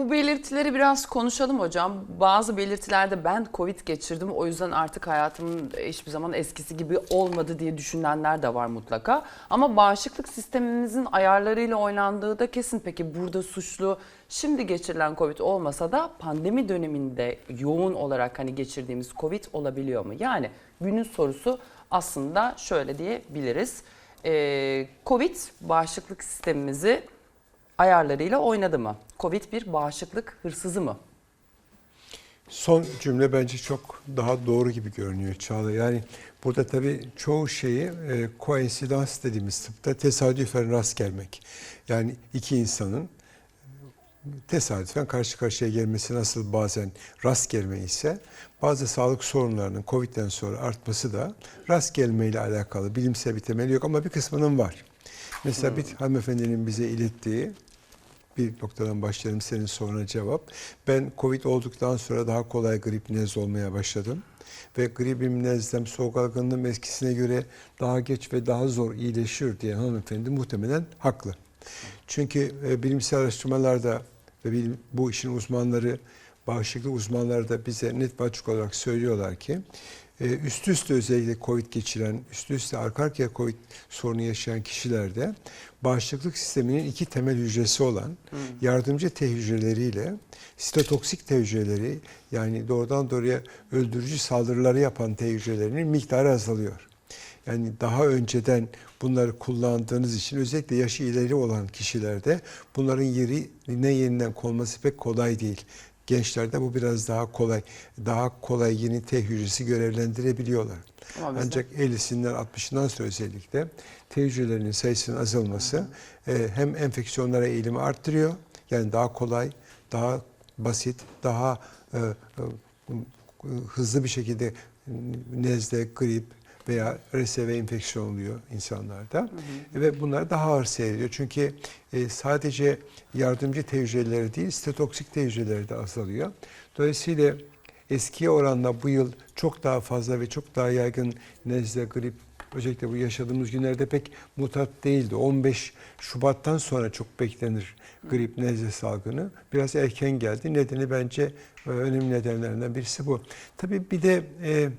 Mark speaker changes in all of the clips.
Speaker 1: bu belirtileri biraz konuşalım hocam. Bazı belirtilerde ben Covid geçirdim o yüzden artık hayatım hiçbir zaman eskisi gibi olmadı diye düşünenler de var mutlaka. Ama bağışıklık sisteminizin ayarlarıyla oynandığı da kesin. Peki burada suçlu şimdi geçirilen Covid olmasa da pandemi döneminde yoğun olarak hani geçirdiğimiz Covid olabiliyor mu? Yani günün sorusu aslında şöyle diyebiliriz. Ee, Covid bağışıklık sistemimizi ayarlarıyla oynadı mı? Covid bir bağışıklık hırsızı mı?
Speaker 2: Son cümle bence çok daha doğru gibi görünüyor Çağla. Yani burada tabii çoğu şeyi e, koinsidans dediğimiz tıpta tesadüfen rast gelmek. Yani iki insanın tesadüfen karşı karşıya gelmesi nasıl bazen rast gelme ise bazı sağlık sorunlarının Covid'den sonra artması da rast gelmeyle alakalı bilimsel bir temeli yok ama bir kısmının var. Mesela bir hanımefendinin bize ilettiği bir noktadan başlayalım senin soruna cevap. Ben Covid olduktan sonra daha kolay grip nezle olmaya başladım. Ve gripim nezlem soğuk algınlığım eskisine göre daha geç ve daha zor iyileşiyor diye hanımefendi muhtemelen haklı. Çünkü e, bilimsel araştırmalarda ve bu işin uzmanları, bağışıklık uzmanları da bize net ve açık olarak söylüyorlar ki e, üst üste özellikle Covid geçiren, üst üste arka arkaya Covid sorunu yaşayan kişilerde bağışıklık sisteminin iki temel hücresi olan yardımcı T hücreleriyle sitotoksik T hücreleri yani doğrudan doğruya öldürücü saldırıları yapan T hücrelerinin miktarı azalıyor. Yani daha önceden bunları kullandığınız için özellikle yaşı ileri olan kişilerde bunların yerine yeniden konması pek kolay değil. Gençlerde bu biraz daha kolay. Daha kolay yeni T hücresi görevlendirebiliyorlar.
Speaker 1: Ama
Speaker 2: Ancak 50'sinden 60'ından sonra özellikle T hücrelerinin sayısının azalması e, hem enfeksiyonlara eğilimi arttırıyor. Yani daha kolay, daha basit, daha e, e, hızlı bir şekilde nezle, grip veya RSV enfeksiyon oluyor insanlarda. Ve bunlar daha ağır seyrediyor. Çünkü e, sadece yardımcı T hücreleri değil, sitotoksik T hücreleri de azalıyor. Dolayısıyla eskiye oranla bu yıl çok daha fazla ve çok daha yaygın nezle, grip özellikle bu yaşadığımız günlerde pek mutat değildi. 15 Şubat'tan sonra çok beklenir grip nezle salgını. Biraz erken geldi. Nedeni bence e, önemli nedenlerinden birisi bu. Tabii bir de e,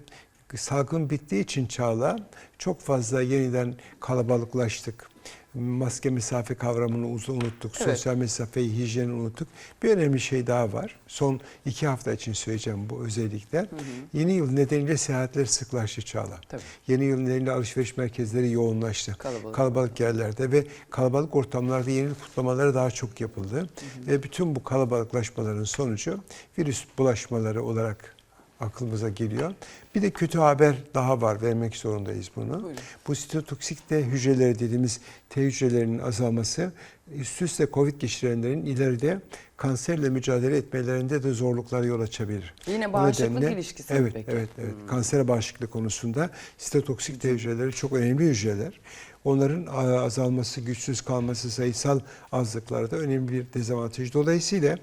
Speaker 2: salgın bittiği için Çağla çok fazla yeniden kalabalıklaştık. Maske mesafe kavramını uzun unuttuk.
Speaker 1: Evet.
Speaker 2: Sosyal mesafeyi, hijyeni unuttuk. Bir önemli şey daha var. Son iki hafta için söyleyeceğim bu özellikle. Yeni yıl nedeniyle seyahatler sıklaştı Çağla.
Speaker 1: Tabii.
Speaker 2: Yeni yıl nedeniyle alışveriş merkezleri yoğunlaştı.
Speaker 1: Kalabalık.
Speaker 2: Kalabalık yerlerde ve kalabalık ortamlarda yeni yıl kutlamaları daha çok yapıldı. Ve bütün bu kalabalıklaşmaların sonucu virüs bulaşmaları olarak aklımıza geliyor. Bir de kötü haber daha var vermek zorundayız bunu.
Speaker 1: Buyurun.
Speaker 2: Bu sitotoksik T hücreleri dediğimiz T hücrelerinin azalması üst üste Covid geçirenlerin ileride kanserle mücadele etmelerinde de zorluklara yol açabilir.
Speaker 1: Yine bağışıklık
Speaker 2: nedenle-
Speaker 1: ilişkisi
Speaker 2: evet,
Speaker 1: peki? Hmm.
Speaker 2: Evet, evet. Kanser bağışıklık konusunda sitotoksik T hücreleri çok önemli hücreler. Onların azalması, güçsüz kalması, sayısal azlıklarda önemli bir dezavantaj. Dolayısıyla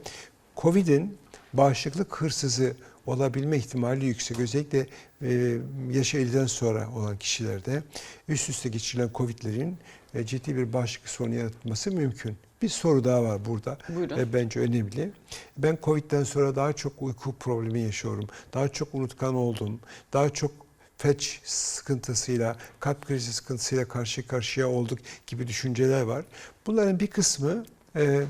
Speaker 2: COVID'in bağışıklık hırsızı olabilme ihtimali yüksek. Özellikle e, yaşı 50'den sonra olan kişilerde üst üste geçirilen COVID'lerin e, ciddi bir bağışıklık sorunu yaratması mümkün. Bir soru daha var burada.
Speaker 1: Buyurun.
Speaker 2: E, bence önemli. Ben Covid'den sonra daha çok uyku problemi yaşıyorum. Daha çok unutkan oldum. Daha çok felç sıkıntısıyla, kalp krizi sıkıntısıyla karşı karşıya olduk gibi düşünceler var. Bunların bir kısmı e,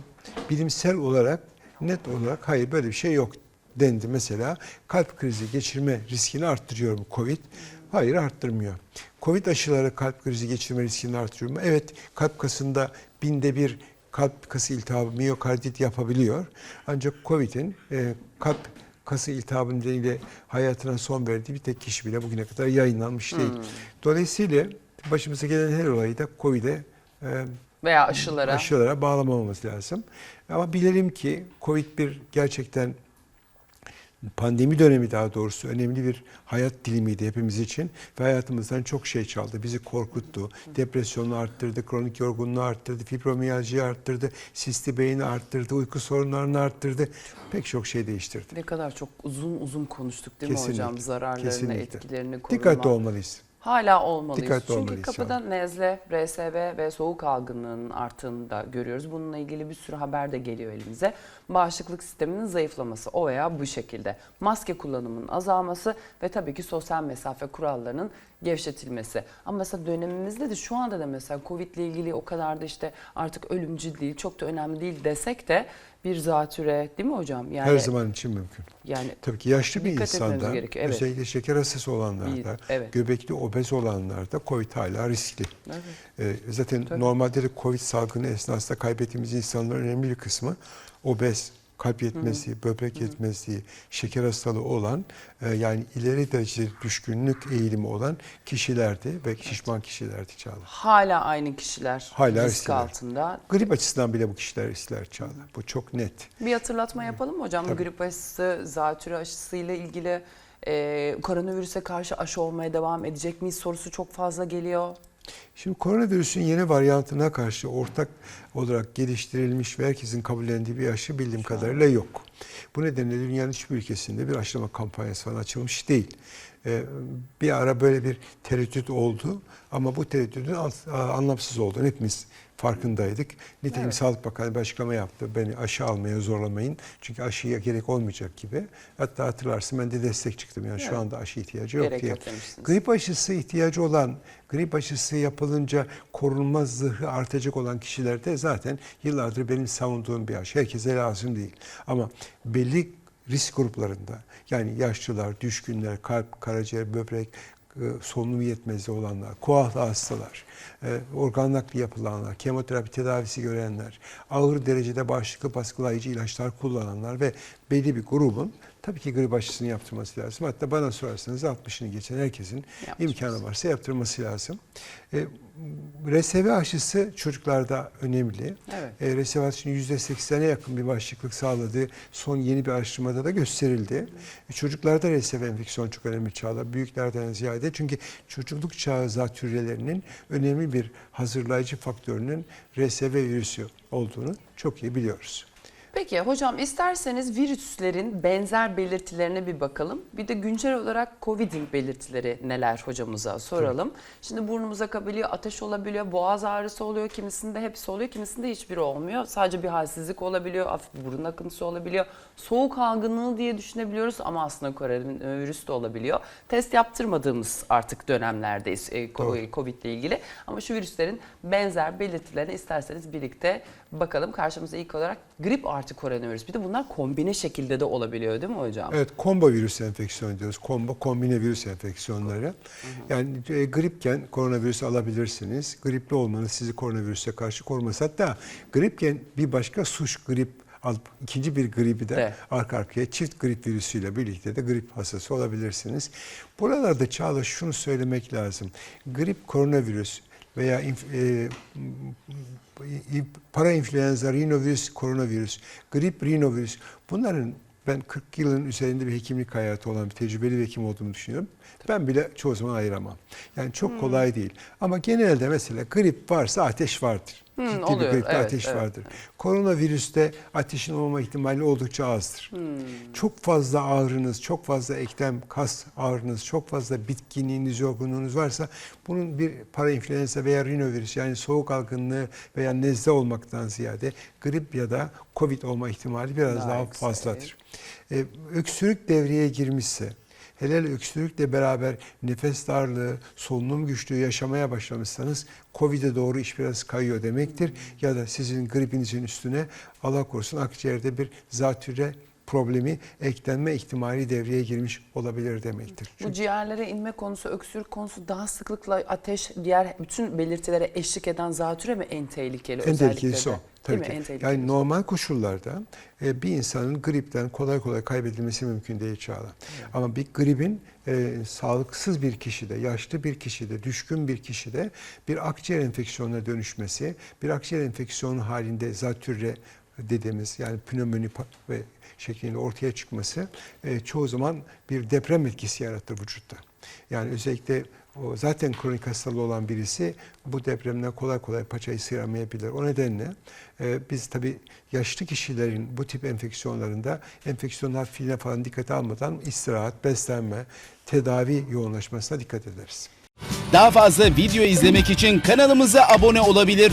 Speaker 2: bilimsel olarak net olarak hayır böyle bir şey yok dendi. Mesela kalp krizi geçirme riskini arttırıyor bu Covid. Hayır arttırmıyor. Covid aşıları kalp krizi geçirme riskini arttırıyor mu? Evet kalp kasında binde bir kalp kası iltihabı miyokardit yapabiliyor. Ancak Covid'in e, kalp kası iltihabı nedeniyle hayatına son verdiği bir tek kişi bile bugüne kadar yayınlanmış değil. Dolayısıyla başımıza gelen her olayı da Covid'e e,
Speaker 1: Veya aşılara.
Speaker 2: aşılara bağlamamamız lazım. Ama bilelim ki Covid bir gerçekten pandemi dönemi daha doğrusu önemli bir hayat dilimiydi hepimiz için ve hayatımızdan çok şey çaldı. Bizi korkuttu, depresyonu arttırdı, kronik yorgunluğu arttırdı, fibromiyaljiyi arttırdı, sisti beyni arttırdı, uyku sorunlarını arttırdı. Pek çok şey değiştirdi.
Speaker 1: Ne kadar çok uzun uzun konuştuk değil mi
Speaker 2: Kesinlikle,
Speaker 1: hocam? Zararlarını,
Speaker 2: kesinlikle.
Speaker 1: etkilerini koruma.
Speaker 2: Dikkatli olmalıyız.
Speaker 1: Hala olmalıyız.
Speaker 2: Dikkatli
Speaker 1: Çünkü
Speaker 2: olmalıyız
Speaker 1: kapıda nezle, RSV ve soğuk algınlığının arttığını da görüyoruz. Bununla ilgili bir sürü haber de geliyor elimize. Bağışıklık sisteminin zayıflaması o veya bu şekilde. Maske kullanımının azalması ve tabii ki sosyal mesafe kurallarının gevşetilmesi. Ama mesela dönemimizde de şu anda da mesela Covid ile ilgili o kadar da işte artık ölümcül değil, çok da önemli değil desek de bir zatüre değil mi hocam? Yani,
Speaker 2: Her zaman için mümkün.
Speaker 1: Yani
Speaker 2: Tabii ki yaşlı bir insanda,
Speaker 1: evet.
Speaker 2: özellikle şeker hastası olanlarda,
Speaker 1: Bir- evet.
Speaker 2: göbekli obez olanlarda COVID hala riskli.
Speaker 1: Evet.
Speaker 2: Ee, zaten
Speaker 1: Tabii.
Speaker 2: normalde de COVID salgını esnasında kaybettiğimiz insanların önemli bir kısmı obez, kalp yetmezliği, böbrek yetmezliği, şeker hastalığı olan e, yani ileri derecede düşkünlük eğilimi olan kişilerdi ve şişman kişilerdi Çağla.
Speaker 1: hala aynı kişiler
Speaker 2: Hala
Speaker 1: risk
Speaker 2: riskliler.
Speaker 1: altında.
Speaker 2: Grip açısından bile bu kişiler riskler Çağla. Bu çok net.
Speaker 1: Bir hatırlatma yapalım mı hocam?
Speaker 2: Tabii.
Speaker 1: Grip aşısı, zatürre aşısıyla ilgili e, koronavirüse karşı aşı olmaya devam edecek miyiz sorusu çok fazla geliyor.
Speaker 2: Şimdi koronavirüsün yeni varyantına karşı ortak olarak geliştirilmiş ve herkesin kabullendiği bir aşı bildiğim kadarıyla yok. Bu nedenle dünyanın hiçbir ülkesinde bir aşılama kampanyası falan açılmış değil. Ee, bir ara böyle bir tereddüt oldu ama bu tereddütün an- anlamsız olduğunu hepimiz farkındaydık. Nitekim
Speaker 1: Evet.
Speaker 2: Sağlık Bakanı bir açıklama yaptı. Beni aşı almaya zorlamayın. Çünkü aşıya gerek olmayacak gibi. Hatta hatırlarsın ben de destek çıktım. Yani
Speaker 1: Evet.
Speaker 2: şu anda aşı ihtiyacı yok
Speaker 1: Gerek
Speaker 2: diye.
Speaker 1: yok.
Speaker 2: Grip aşısı ihtiyacı olan, grip aşısı yapılınca korunma zırhı artacak olan kişilerde zaten yıllardır benim savunduğum bir aşı. Herkese lazım değil. Ama belli risk gruplarında yani yaşlılar, düşkünler, kalp, karaciğer, böbrek, e, solunum yetmezliği olanlar, koahlı hastalar, e, organ nakli yapılanlar, kemoterapi tedavisi görenler, ağır derecede bağışıklık baskılayıcı ilaçlar kullananlar ve belli bir grubun tabii ki grip aşısını yaptırması lazım. Hatta bana sorarsanız 60'ını geçen herkesin
Speaker 1: Yaptırması.
Speaker 2: imkanı varsa yaptırması lazım. E, RSV aşısı çocuklarda önemli.
Speaker 1: Evet.
Speaker 2: E, RSV aşısının %80'e yakın bir bağışıklık sağladığı son yeni bir araştırmada da gösterildi. E, çocuklarda RSV enfeksiyon çok önemli çağla. Büyüklerden ziyade çünkü çocukluk çağı zatürrelerinin önemli bir hazırlayıcı faktörünün RSV virüsü olduğunu çok iyi biliyoruz.
Speaker 1: Peki hocam isterseniz virüslerin benzer belirtilerine bir bakalım. Bir de güncel olarak Covid'in belirtileri neler hocamıza soralım. Şimdi burnumuz akabiliyor, ateş olabiliyor, boğaz ağrısı oluyor. Kimisinde hepsi oluyor, kimisinde hiçbiri olmuyor. Sadece bir halsizlik olabiliyor, hafif burun akıntısı olabiliyor. Soğuk algınlığı diye düşünebiliyoruz ama aslında koronavirüs de olabiliyor. Test yaptırmadığımız artık dönemlerdeyiz e,
Speaker 2: Doğru.
Speaker 1: Covid ile ilgili. Ama şu virüslerin benzer belirtilerine isterseniz birlikte bakalım. Karşımıza ilk olarak grip artı koronavirüs. Bir de bunlar kombine şekilde de olabiliyor değil mi hocam?
Speaker 2: Evet, kombo virüs enfeksiyonu diyoruz. Kombo, kombine virüs enfeksiyonları. Yani e, gripken koronavirüs alabilirsiniz. Gripli olmanız sizi koronavirüse karşı korumaz. Hatta gripken bir başka suç grip alıp ikinci bir gribi de
Speaker 1: Evet.
Speaker 2: arka arkaya çift grip virüsüyle birlikte de grip hastası olabilirsiniz. Buralarda Çağla şunu söylemek lazım. Grip koronavirüs veya inf- e, para influenza, rinovirüs, koronavirüs, grip, rinovirüs bunların ben 40 yılın üzerinde bir hekimlik hayatı olan bir tecrübeli bir hekim olduğumu düşünüyorum. Ben bile çoğu zaman ayıramam. Yani çok
Speaker 1: Hmm.
Speaker 2: kolay değil. Ama genelde mesela grip varsa ateş vardır.
Speaker 1: Hmm,
Speaker 2: Ciddi
Speaker 1: oluyor.
Speaker 2: bir
Speaker 1: Evet,
Speaker 2: ateş
Speaker 1: evet,
Speaker 2: vardır. Koronavirüste ateşin olma ihtimali oldukça azdır.
Speaker 1: Hmm.
Speaker 2: Çok fazla ağrınız, çok fazla eklem kas ağrınız, çok fazla bitkinliğiniz, yorgunluğunuz varsa bunun bir parainfluenza veya rinovirüs yani soğuk algınlığı veya nezle olmaktan ziyade grip ya da covid olma ihtimali biraz
Speaker 1: Daha
Speaker 2: daha, fazladır. Ee, öksürük devreye girmişse, hele öksürükle beraber nefes darlığı, solunum güçlüğü yaşamaya başlamışsanız COVID'e doğru iş biraz kayıyor demektir. Ya da sizin gripinizin üstüne Allah korusun akciğerde bir zatürre problemi eklenme ihtimali devreye girmiş olabilir demektir.
Speaker 1: Bu ciğerlere inme konusu, öksürük konusu daha sıklıkla ateş, diğer bütün belirtilere eşlik eden zatüre mi en tehlikeli
Speaker 2: En tehlikelisi o. Tabii ki. Yani normal koşullarda e, bir insanın gripten kolay kolay kaybedilmesi mümkün değil Çağla. Ama bir gripin e, sağlıksız bir kişide, yaşlı bir kişide, düşkün bir kişide bir akciğer enfeksiyonuna dönüşmesi, bir akciğer enfeksiyonu halinde zatürre dediğimiz yani pnömoni ve şeklinde ortaya çıkması e, çoğu zaman bir deprem etkisi yaratır vücutta. Yani özellikle o zaten kronik hastalığı olan birisi bu depremden kolay kolay paçayı sıyıramayabilir. O nedenle e, biz tabii yaşlı kişilerin bu tip enfeksiyonlarında enfeksiyon hafifliğine falan dikkate almadan istirahat, beslenme, tedavi yoğunlaşmasına dikkat ederiz.
Speaker 3: Daha fazla video izlemek için kanalımıza abone olabilir.